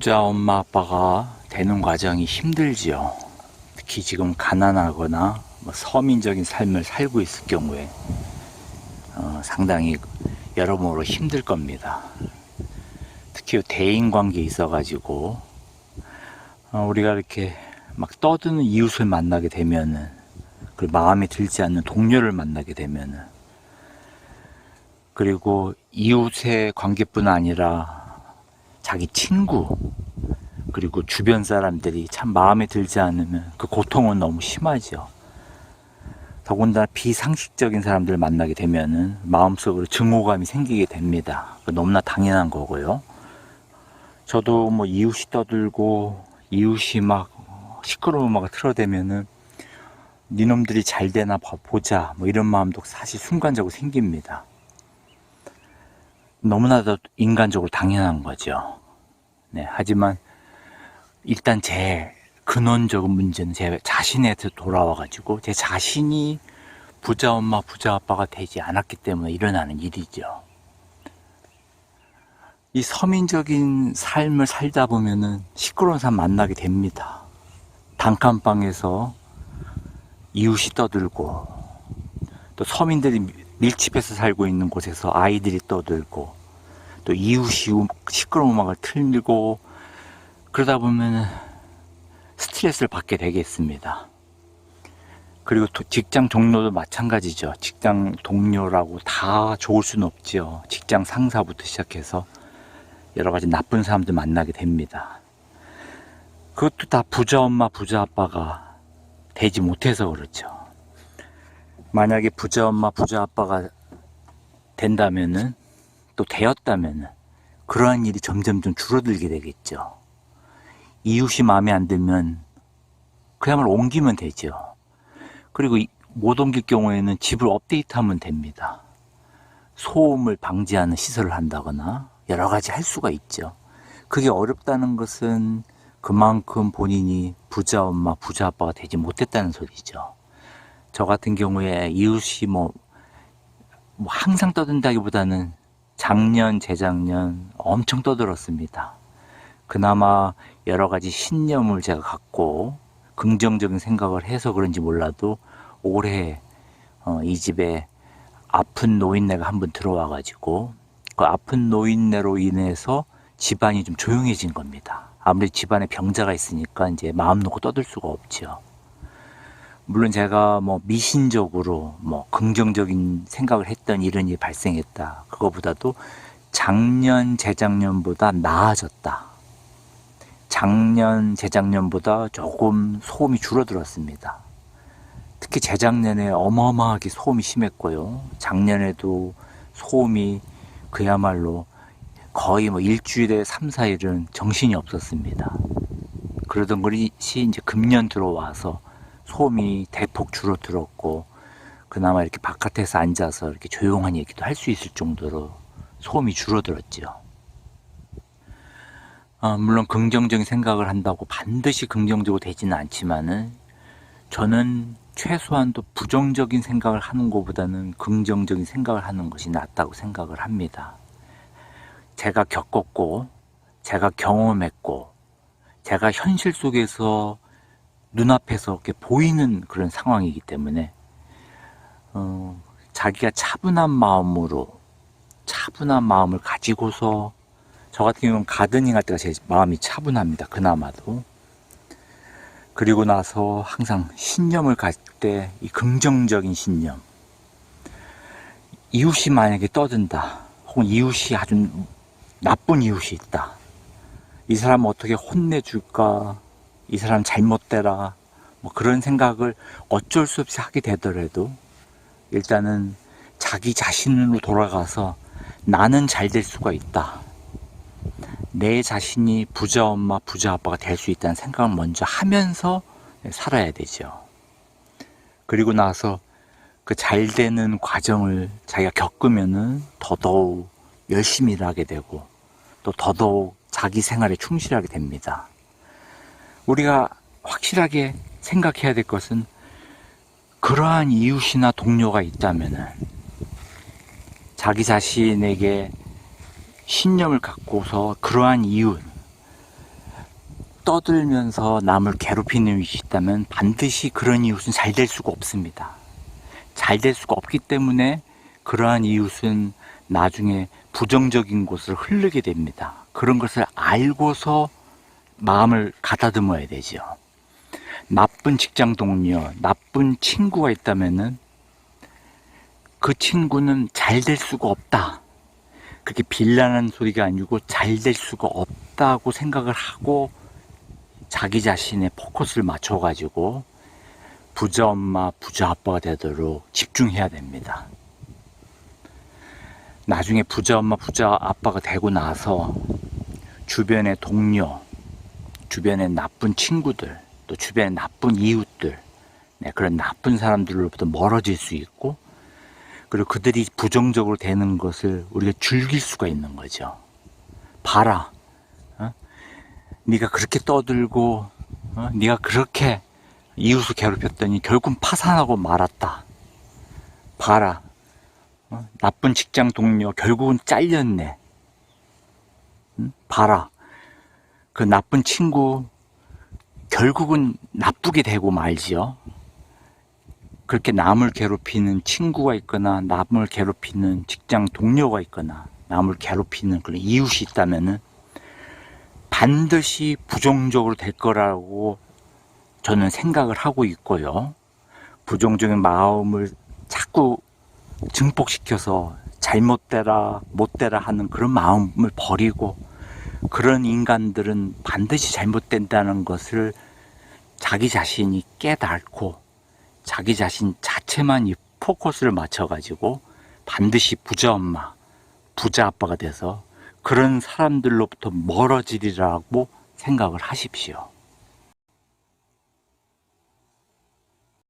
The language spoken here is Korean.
부자 엄마 아빠가 되는 과정이 힘들지요. 특히 지금 가난하거나 뭐 서민적인 삶을 살고 있을 경우에 어, 상당히 여러모로 힘들 겁니다. 특히 대인 관계에 있어가지고 어, 우리가 이렇게 막 떠드는 이웃을 만나게 되면은 그 마음에 들지 않는 동료를 만나게 되면은 그리고 이웃의 관계뿐 아니라 자기 친구 그리고 주변 사람들이 참 마음에 들지 않으면 그 고통은 너무 심하죠. 더군다나 비상식적인 사람들을 만나게 되면은 마음속으로 증오감이 생기게 됩니다. 그 너무나 당연한 거고요. 저도 뭐 이웃이 떠들고 이웃이 막 시끄러운 음악을 틀어대면은 니놈들이 잘 되나 봐- 보자 뭐 이런 마음도 사실 순간적으로 생깁니다. 너무나도 인간적으로 당연한 거죠. 네, 하지만 일단 제 근원적인 문제는 제 자신한테 돌아와가지고 제 자신이 부자 엄마, 부자 아빠가 되지 않았기 때문에 일어나는 일이죠. 이 서민적인 삶을 살다 보면은 시끄러운 사람 만나게 됩니다. 단칸방에서 이웃이 떠들고 또 서민들이 밀집해서 살고 있는 곳에서 아이들이 떠들고 또 이웃이 음- 시끄러운 음악을 틀고 그러다 보면 스트레스를 받게 되겠습니다. 그리고 또 직장 동료도 마찬가지죠. 직장 동료라고 다 좋을 수는 없죠. 직장 상사부터 시작해서 여러 가지 나쁜 사람들 만나게 됩니다. 그것도 다 부자 엄마, 부자 아빠가 되지 못해서 그렇죠. 만약에 부자 엄마, 부자 아빠가 된다면은 또 되었다면은 그러한 일이 점점 좀 줄어들게 되겠죠. 이웃이 마음에 안 들면 그야말로 옮기면 되죠. 그리고 이- 못 옮길 경우에는 집을 업데이트하면 됩니다. 소음을 방지하는 시설을 한다거나 여러 가지 할 수가 있죠. 그게 어렵다는 것은 그만큼 본인이 부자 엄마, 부자 아빠가 되지 못했다는 소리죠. 저 같은 경우에 이웃이 뭐, 뭐 항상 떠든다기보다는 작년, 재작년 엄청 떠들었습니다. 그나마 여러 가지 신념을 제가 갖고 긍정적인 생각을 해서 그런지 몰라도 올해 어, 이 집에 아픈 노인네가 한 분 들어와가지고 그 아픈 노인네로 인해서 집안이 좀 조용해진 겁니다. 아무래도 집안에 병자가 있으니까 이제 마음 놓고 떠들 수가 없죠. 물론 제가 뭐 미신적으로 뭐 긍정적인 생각을 했던 이런 일이 발생했다. 그거보다도 작년, 재작년보다 나아졌다. 작년, 재작년보다 조금 소음이 줄어들었습니다. 특히 재작년에 어마어마하게 소음이 심했고요. 작년에도 소음이 그야말로 거의 뭐 일주일에 3, 4일은 정신이 없었습니다. 그러던 것이 이제 금년 들어와서 소음이 대폭 줄어들었고 그나마 이렇게 바깥에서 앉아서 이렇게 조용한 얘기도 할 수 있을 정도로 소음이 줄어들었죠. 아, 물론 긍정적인 생각을 한다고 반드시 긍정적으로 되지는 않지만은 저는 최소한도 부정적인 생각을 하는 것보다는 긍정적인 생각을 하는 것이 낫다고 생각을 합니다. 제가 겪었고, 제가 경험했고, 제가 현실 속에서 눈앞에서 이렇게 보이는 그런 상황이기 때문에, 어, 자기가 차분한 마음으로, 차분한 마음을 가지고서, 저 같은 경우는 가드닝 할 때가 제 마음이 차분합니다. 그나마도. 그리고 나서 항상 신념을 가질 때 이 긍정적인 신념. 이웃이 만약에 떠든다. 혹은 이웃이 아주 나쁜 이웃이 있다. 이 사람 어떻게 혼내줄까? 이 사람 잘못되라. 뭐 그런 생각을 어쩔 수 없이 하게 되더라도 일단은 자기 자신으로 돌아가서 나는 잘 될 수가 있다. 내 자신이 부자 엄마, 부자 아빠가 될 수 있다는 생각을 먼저 하면서 살아야 되죠. 그리고 나서 그 잘 되는 과정을 자기가 겪으면은 더더욱 열심히 일하게 되고 또 더더욱 자기 생활에 충실하게 됩니다. 우리가 확실하게 생각해야 될 것은 그러한 이웃이나 동료가 있다면은 자기 자신에게 신념을 갖고서 그러한 이웃, 떠들면서 남을 괴롭히는 이웃이 있다면 반드시 그런 이웃은 잘 될 수가 없습니다. 잘 될 수가 없기 때문에 그러한 이웃은 나중에 부정적인 곳을 흐르게 됩니다. 그런 것을 알고서 마음을 가다듬어야 되죠. 나쁜 직장 동료, 나쁜 친구가 있다면은 그 친구는 잘 될 수가 없다. 그렇게 빌라는 소리가 아니고 잘 될 수가 없다고 생각을 하고 자기 자신의 포커스를 맞춰가지고 부자 엄마, 부자 아빠가 되도록 집중해야 됩니다. 나중에 부자 엄마, 부자 아빠가 되고 나서 주변의 동료, 주변의 나쁜 친구들, 또 주변의 나쁜 이웃들, 네, 그런 나쁜 사람들로부터 멀어질 수 있고, 그리고 그들이 부정적으로 되는 것을 우리가 즐길 수가 있는 거죠. 봐라, 어? 네가 그렇게 떠들고, 어? 네가 그렇게 이웃을 괴롭혔더니 결국 파산하고 말았다. 봐라, 어? 나쁜 직장 동료 결국은 잘렸네. 응? 봐라, 그 나쁜 친구 결국은 나쁘게 되고 말지요. 그렇게 남을 괴롭히는 친구가 있거나 남을 괴롭히는 직장 동료가 있거나 남을 괴롭히는 그런 이웃이 있다면은 반드시 부정적으로 될 거라고 저는 생각을 하고 있고요. 부정적인 마음을 자꾸 증폭시켜서 잘못되라 못되라 하는 그런 마음을 버리고 그런 인간들은 반드시 잘못된다는 것을 자기 자신이 깨닫고 자기 자신 자체만 이 포커스를 맞춰가지고 반드시 부자 엄마, 부자 아빠가 돼서 그런 사람들로부터 멀어지리라고 생각을 하십시오.